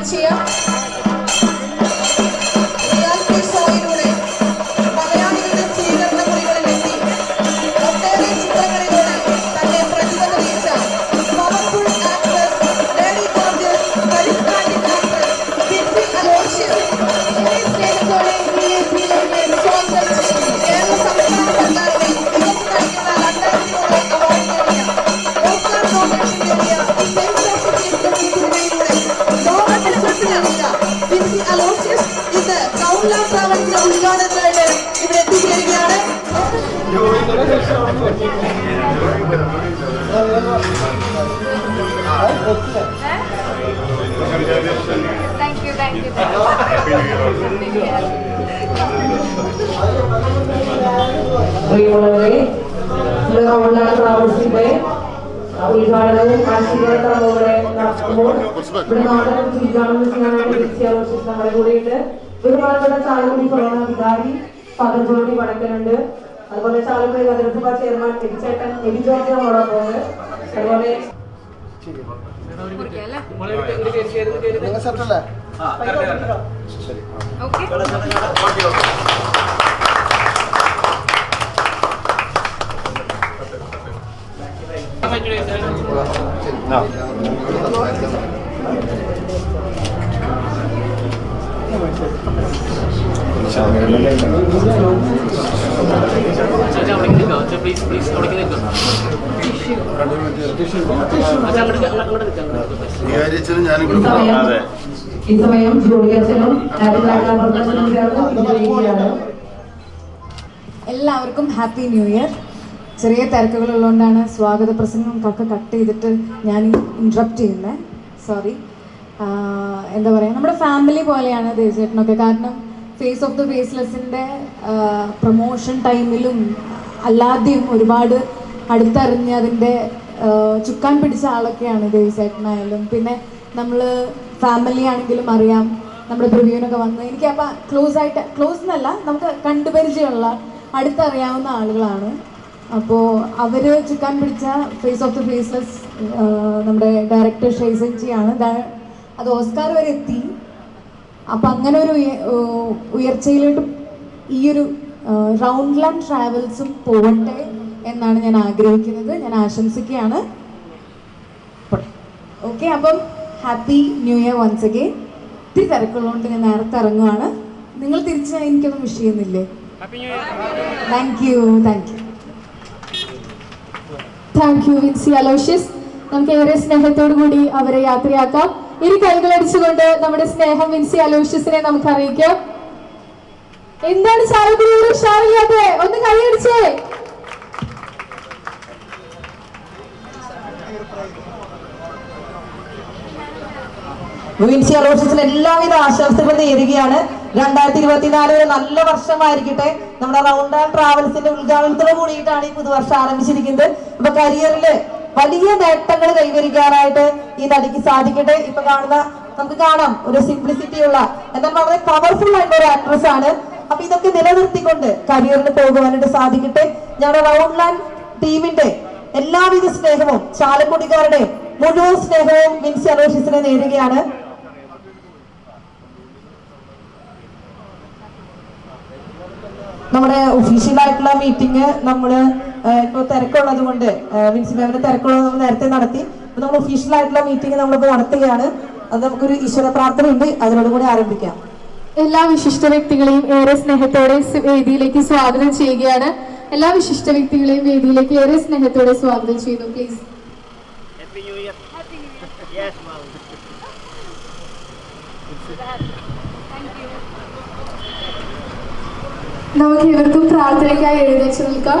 സ്വാഗതം പ്രിയമുള്ളവരെ റൗണ്ടാണ് ട്രാവൽസിന്റെ ഉദ്ഘാടനവും ആശീർവാദവും ഇവിടെ നടത്തുമ്പോൾ ഇവിടെ നാടകം ഉദ്ഘാടനം ചെയ്യാനായിട്ട് വിദ്യാഭ്യാസം നമ്മുടെ കൂടെയുണ്ട്. ഭരണാധികാരി ഫാദർ ജോണി വടക്കനുണ്ട്. അതുപോലെ ചാലക്കുടി നഗരസഭ ചെയർമാൻ എബിച്ചേട്ടൻ എബി ജോർജ് നമ്മളോടൊപ്പം ഉണ്ട് അതുപോലെ നിങ്ങൾ ഈ സമയം ജോലി അച്ഛനും എല്ലാവർക്കും ഹാപ്പി ന്യൂ ഇയർ. ചെറിയ തിരക്കുകളുള്ളതുകൊണ്ടാണ് സ്വാഗത പ്രസംഗം കട്ട് ചെയ്തിട്ട് ഞാൻ ഇൻട്രപ്റ്റ് ചെയ്യുന്നത് സോറി എന്താ പറയുക നമ്മുടെ ഫാമിലി പോലെയാണ് ദേശേട്ടനൊക്കെ. കാരണം ഫേസ് ഓഫ് ദ ഫേസ്ലെസിന്റെ പ്രൊമോഷൻ ടൈമിലും അല്ലാതെയും ഒരുപാട് അടുത്തറിഞ്ഞ് അതിന്റെ ചുക്കാൻ പിടിച്ച ആളൊക്കെയാണ് ദേവിസേട്ടനായാലും പിന്നെ നമ്മൾ ഫാമിലി ആണെങ്കിലും അറിയാം നമ്മുടെ പ്രിവ്യൂവിനൊക്കെ വന്ന്. എനിക്ക് അപ്പം ക്ലോസ് ആയിട്ട് ക്ലോസ് എന്നല്ല നമുക്ക് കണ്ടുപരിചയമുള്ള അടുത്തറിയാവുന്ന ആളുകളാണ്. അപ്പോൾ അവർ ചുക്കാൻ പിടിച്ച ഫേസ് ഓഫ് ദ ഫേസ്ലെസ് നമ്മുടെ ഡയറക്ടർ ഷൈസൻജിയാണ് അത് ഓസ്കാർ വരെ എത്തി. അപ്പം അങ്ങനെ ഒരു ഉയ- ഉയർച്ചയിലോട്ട് ഈ ഒരു റൗണ്ട് ലാൻഡ് ട്രാവൽസും പോകട്ടെ എന്നാണ് ഞാൻ ആഗ്രഹിക്കുന്നത്. ഞാൻ ആശംസിക്കുകയാണ്. ഓക്കെ അപ്പം happy new year once again ഒത്തിരി തിരക്കുള്ളതുകൊണ്ട് ഞാൻ നേരത്തെ ഇറങ്ങുവാണ്. നിങ്ങൾ തിരിച്ച് എനിക്കൊന്നും വിഷ് ചെയ്യുന്നില്ലേ? Thank you thank you thank you Vincy Aloshious നമുക്ക് ഏറെ സ്നേഹത്തോടു കൂടി അവരെ യാത്രയാക്കാം. ഇരു കൈകളടിച്ചുകൊണ്ട് നമ്മുടെ സ്നേഹം വിൻസി അലോഷ്യസിനെ നമുക്ക് അറിയിക്കാം. എന്താണ് ഉഷാറില്ലാതെ ഒന്ന് കൈയടിച്ചേ വിൻസി അലോഷ്യസിന് എല്ലാവിധ ആശംസകൾ നേരുകയാണ്. രണ്ടായിരത്തി ഇരുപത്തിനാല് ഒരു നല്ല വർഷമായിരിക്കട്ടെ. നമ്മുടെ റൗണ്ട് ആൻഡ് ട്രാവൽസിന്റെ ഉദ്ഘാടനത്തോട് കൂടിയിട്ടാണ് ഈ പുതുവർഷം ആരംഭിച്ചിരിക്കുന്നത്. അപ്പൊ കരിയറിൽ വലിയ നേട്ടങ്ങൾ കൈവരിക്കാനായിട്ട് ഈ നടിക്ക് സാധിക്കട്ടെ. ഇപ്പൊ കാണുന്ന നമുക്ക് കാണാം ഒരു സിംപ്ലിസിറ്റി ഉള്ള എന്നാൽ വളരെ പവർഫുൾ ആയിട്ടുള്ള ഒരു ആക്ട്രസ് ആണ്. അപ്പൊ ഇതൊക്കെ നിലനിർത്തിക്കൊണ്ട് കരിയറിന് പോകുവാനായിട്ട് സാധിക്കട്ടെ. ഞങ്ങളുടെ റൗണ്ട് ലാൻഡ് ടീമിന്റെ എല്ലാവിധ സ്നേഹവും ചാലക്കുടിക്കാരുടെ മുഴുവൻ സ്നേഹവും മിൻസ് അലോഷ്യസിനെ നേരുകയാണ്. നമ്മുടെ ഒഫീഷ്യൽ ആയിട്ടുള്ള മീറ്റിംഗ് നമ്മൾ ഇപ്പോൾ തിരക്കുള്ളത് കൊണ്ട് മീൻസ് മാമിന് തിരക്കുള്ളത് നമ്മൾ നേരത്തെ നടത്തി. അപ്പോൾ നമ്മൾ ഒഫീഷ്യൽ ആയിട്ടുള്ള മീറ്റിംഗ് നമ്മളിപ്പോൾ നടത്തുകയാണ്. അത് നമുക്കൊരു ഈശ്വര പ്രാർത്ഥന ഉണ്ട് അതിനോടുകൂടി ആരംഭിക്കാം. എല്ലാ വിശിഷ്ട വ്യക്തികളെയും ഏറെ സ്നേഹത്തോടെ വേദിയിലേക്ക് സ്വാഗതം ചെയ്യുകയാണ്. എല്ലാ വിശിഷ്ട വ്യക്തികളെയും വേദിയിലേക്ക് ഏറെ സ്നേഹത്തോടെ സ്വാഗതം ചെയ്യുന്നു. Please happy new year yes ma'am നമുക്ക് ഇവർക്കും പ്രാർത്ഥനയ്ക്കായി എഴുന്നേറ്റ് നിൽക്കാം.